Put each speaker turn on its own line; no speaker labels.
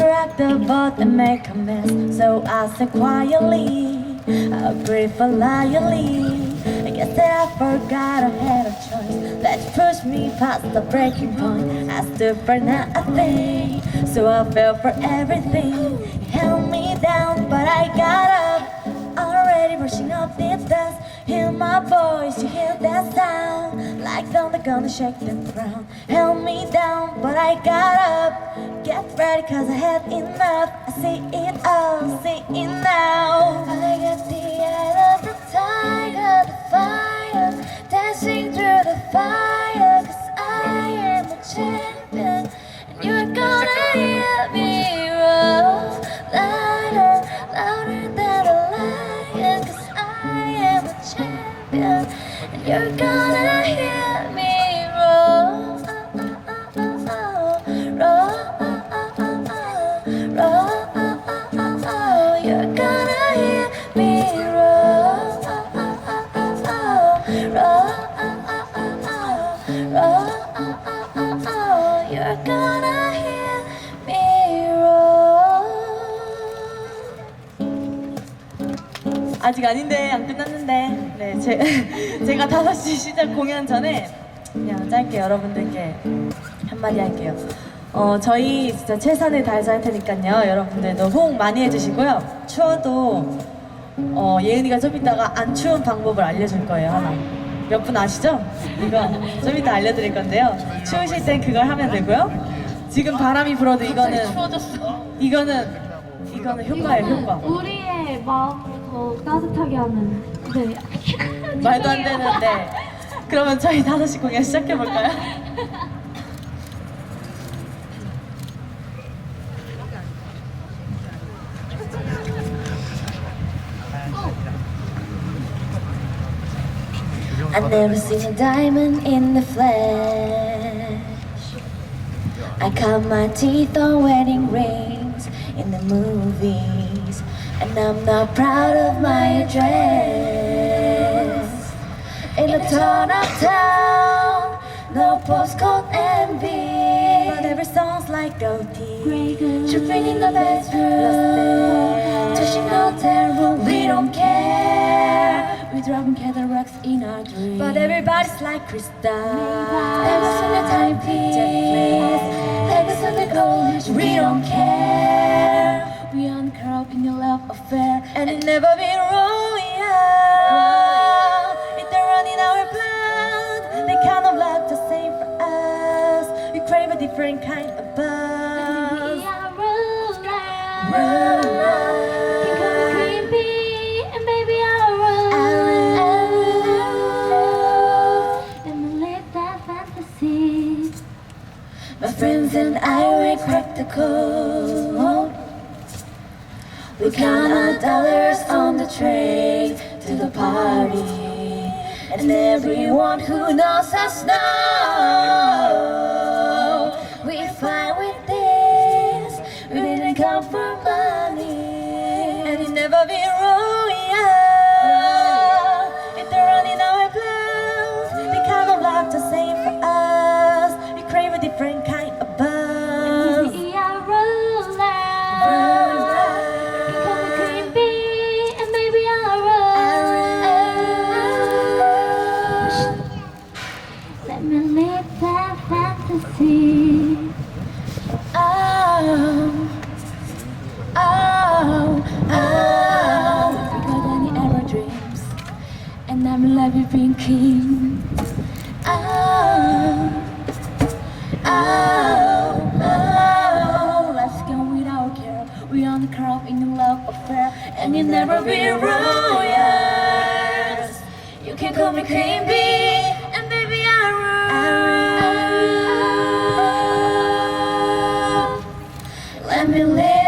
rock the boat and make a mess. So I said quietly, I breathe lightly. I guess that I forgot I had a choice. Let's push me past the breaking point. I stood for nothing, so I fell for everything. You held me down, but I got up. Already brushing off the dust. Hear my voice, you hear that sound. Gonna shake the ground. Held me down, but I got up. Get ready, cause I had enough. I see it all, see it now. I got the eye of the tiger, the fire. Dancing through the fire, cause I am a champion. And you're gonna hear me roar louder, louder than a lion, cause I am a champion. And you're gonna hear me
아직 아닌데 안 끝났는데. 네 제, 제가 5시 시작 공연 전에 그냥 짧게 여러분들께 한마디 할게요. 어 저희 진짜 최선을 다해서 할 테니까요. 여러분들도 호응 많이 해주시고요. 추워도 어 예은이가 좀 이따가 안 추운 방법을 알려줄 거예요 하나 몇 분 아시죠? 이거 좀 이따 알려드릴 건데요 추우실 땐 그걸 하면 되고요 지금 바람이 불어도 이거는 이거는 이거는 효과예요 효과
우리의 마음을 더 따뜻하게 하는 네.
말도 안 되는데 그러면 저희 5시 공연 시작해볼까요?
I've never seen a diamond in the flesh. I cut my teeth on wedding rings in the movies, and I'm not proud of my address. In a torn up town, no postcode envy, but every song's like OT. Tripping in the bedroom, touching hotel room, we don't care. Driving Cadillacs in our dreams, but everybody's like Krista. There's on the timepiece, there's on the gold, we don't care. We aren't caught in your love affair, and it never been royal. If they're running our blood, they kind of like the same for us. We crave a different kind of buzz.
We are rollers. And
I crack the code. We count our dollars on the train to the party, and everyone who knows us know we fine with this. We didn't come for money, and it's never been royal. If they're running our blood, they kind of like the same for us. We crave a different kind can never
be royal. You can call me Queen Bee, and baby I rule. Let me live.